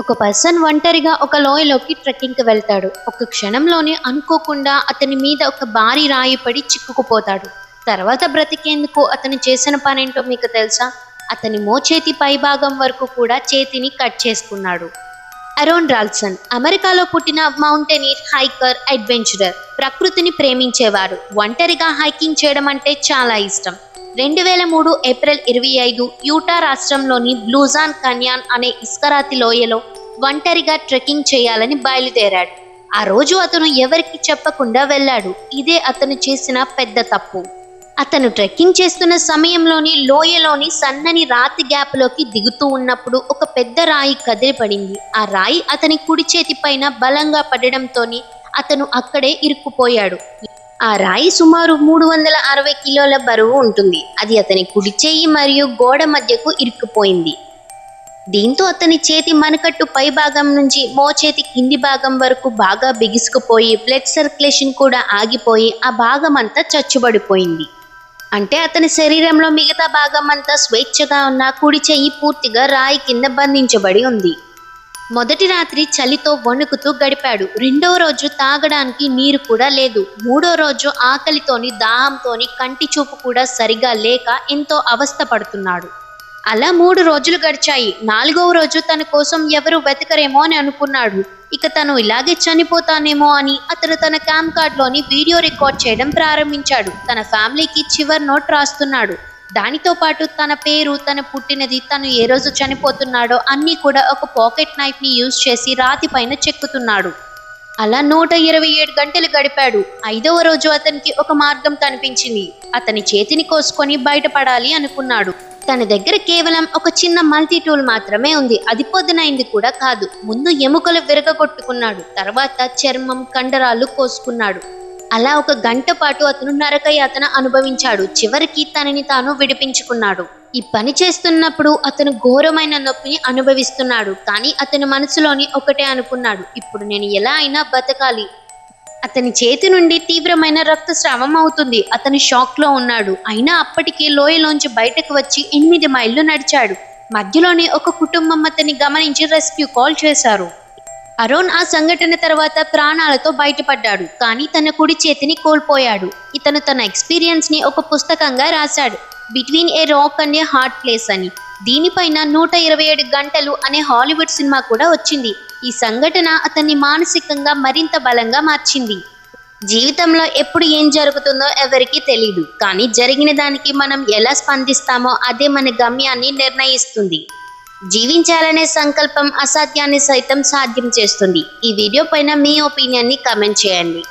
ఒక పర్సన్ ఒంటరిగా ఒక లోయలోకి ట్రెక్కింగ్కి వెళ్తాడు. ఒక క్షణంలోనే అనుకోకుండా అతని మీద ఒక భారీ రాయి పడి చిక్కుకుపోతాడు. తర్వాత బ్రతికేందుకు అతను చేసిన పనేంటో మీకు తెలుసా? అతని మోచేతి పైభాగం వరకు కూడా చేతిని కట్ చేసుకున్నాడు. అరోన్ రాల్సన్ అమెరికాలో పుట్టిన మౌంటైనీర్ హైకర్ అడ్వెంచరర్ ప్రకృతిని ప్రేమించేవారు. ఒంటరిగా హైకింగ్ చేయడం అంటే చాలా ఇష్టం. రెండు వేల మూడు ఏప్రిల్ ఇరవై ఐదు యూటా రాష్ట్రంలోని బ్లూజాన్ కన్యాన్ అనే ఇస్కరాతి లోయలో ఒంటరిగా ట్రెక్కింగ్ చేయాలని బయలుదేరాడు. ఆ రోజు అతను ఎవరికి చెప్పకుండా వెళ్ళాడు. ఇదే అతను చేసిన పెద్ద తప్పు. అతను ట్రెక్కింగ్ చేస్తున్న సమయంలోని లోయలోని సన్నని రాతి గ్యాప్లోకి దిగుతూ ఉన్నప్పుడు ఒక పెద్ద రాయి కదిలిపడింది. ఆ రాయి అతని కుడి చేతి పైన బలంగా పడడంతోని అతను అక్కడే ఇరుక్కుపోయాడు. ఆ రాయి సుమారు మూడు వందల అరవై కిలోల బరువు ఉంటుంది. అది అతని కుడి చేయి మరియు గోడ మధ్యకు ఇరుక్కుపోయింది. దీంతో అతని చేతి మనకట్టు పై భాగం నుంచి మోచేతి కింది భాగం వరకు బాగా బిగుసుకుపోయి బ్లడ్ సర్క్యులేషన్ కూడా ఆగిపోయి ఆ భాగం అంతా చచ్చుబడిపోయింది. అంటే అతని శరీరంలో మిగతా భాగం అంతా స్వేచ్ఛగా ఉన్న కుడి చెయ్యి పూర్తిగా రాయి కింద బంధించబడి ఉంది. మొదటి రాత్రి చలితో వణుకుతూ గడిపాడు. రెండవ రోజు తాగడానికి నీరు కూడా లేదు. మూడో రోజు ఆకలితోని దాహంతోని కంటి చూపు కూడా సరిగా లేక ఎంతో అవస్థ పడుతున్నాడు. అలా మూడు రోజులు గడిచాయి. నాలుగవ రోజు తన కోసం ఎవరు వెతకరేమో అని అనుకున్నాడు. ఇక తను ఇలాగే చనిపోతానేమో అని అతను తన క్యామ్ కార్డ్లోని వీడియో రికార్డ్ చేయడం ప్రారంభించాడు. తన ఫ్యామిలీకి చివరి నోట్ రాస్తున్నాడు. దానితో పాటు తన పేరు తన పుట్టినది తను ఏ రోజు చనిపోతున్నాడో అన్నీ కూడా ఒక పాకెట్ నైఫ్ని యూజ్ చేసి రాతి పైన చెక్కుతున్నాడు. అలా నూట ఇరవై ఏడు గంటలు గడిపాడు. ఐదవ రోజు అతనికి ఒక మార్గం కనిపించింది. అతని చేతిని కోసుకొని బయటపడాలి అనుకున్నాడు. తన దగ్గర కేవలం ఒక చిన్న మల్టీ టూల్ మాత్రమే ఉంది. అది పొద్దునైంది కూడా కాదు. ముందు ఎముకలు విరగగొట్టుకున్నాడు. తర్వాత చర్మం కండరాలు కోసుకున్నాడు. అలా ఒక గంట పాటు అతను నరకయాతన అనుభవించాడు. చివరికి తనని తాను విడిపించుకున్నాడు. ఈ పని చేస్తున్నప్పుడు అతను ఘోరమైన నొప్పిని అనుభవిస్తున్నాడు. కానీ అతని మనసులోని ఒకటే అనుకున్నాడు. ఇప్పుడు నేను ఎలా అయినా బతకాలి. అతని చేతి నుండి తీవ్రమైన రక్తస్రావం అవుతుంది. అతను షాక్లో ఉన్నాడు. అయినా అప్పటికే లోయలోంచి బయటకు వచ్చి ఎనిమిది మైళ్ళు నడిచాడు. మధ్యలోనే ఒక కుటుంబం అతన్ని గమనించి రెస్క్యూ కాల్ చేశారు. అరోన్ ఆ సంఘటన తర్వాత ప్రాణాలతో బయటపడ్డాడు కానీ తన కుడి చేతిని కోల్పోయాడు. ఇతను తన ఎక్స్పీరియన్స్ని ఒక పుస్తకంగా రాశాడు between a rock and a hard place అని. దీనిపైన నూట ఇరవై ఏడు గంటలు అనే హాలీవుడ్ సినిమా కూడా వచ్చింది. ఈ సంఘటన అతన్ని మానసికంగా మరింత బలంగా మార్చింది. జీవితంలో ఎప్పుడు ఏం జరుగుతుందో ఎవరికీ తెలియదు కానీ జరిగిన దానికి మనం ఎలా స్పందిస్తామో అదే మన గమ్యాన్ని నిర్ణయిస్తుంది. జీవించాలనే సంకల్పం అసాధ్యాన్ని సైతం సాధ్యం చేస్తుంది. ఈ వీడియో పైన మీ ఒపీనియన్ని కమెంట్ చేయండి.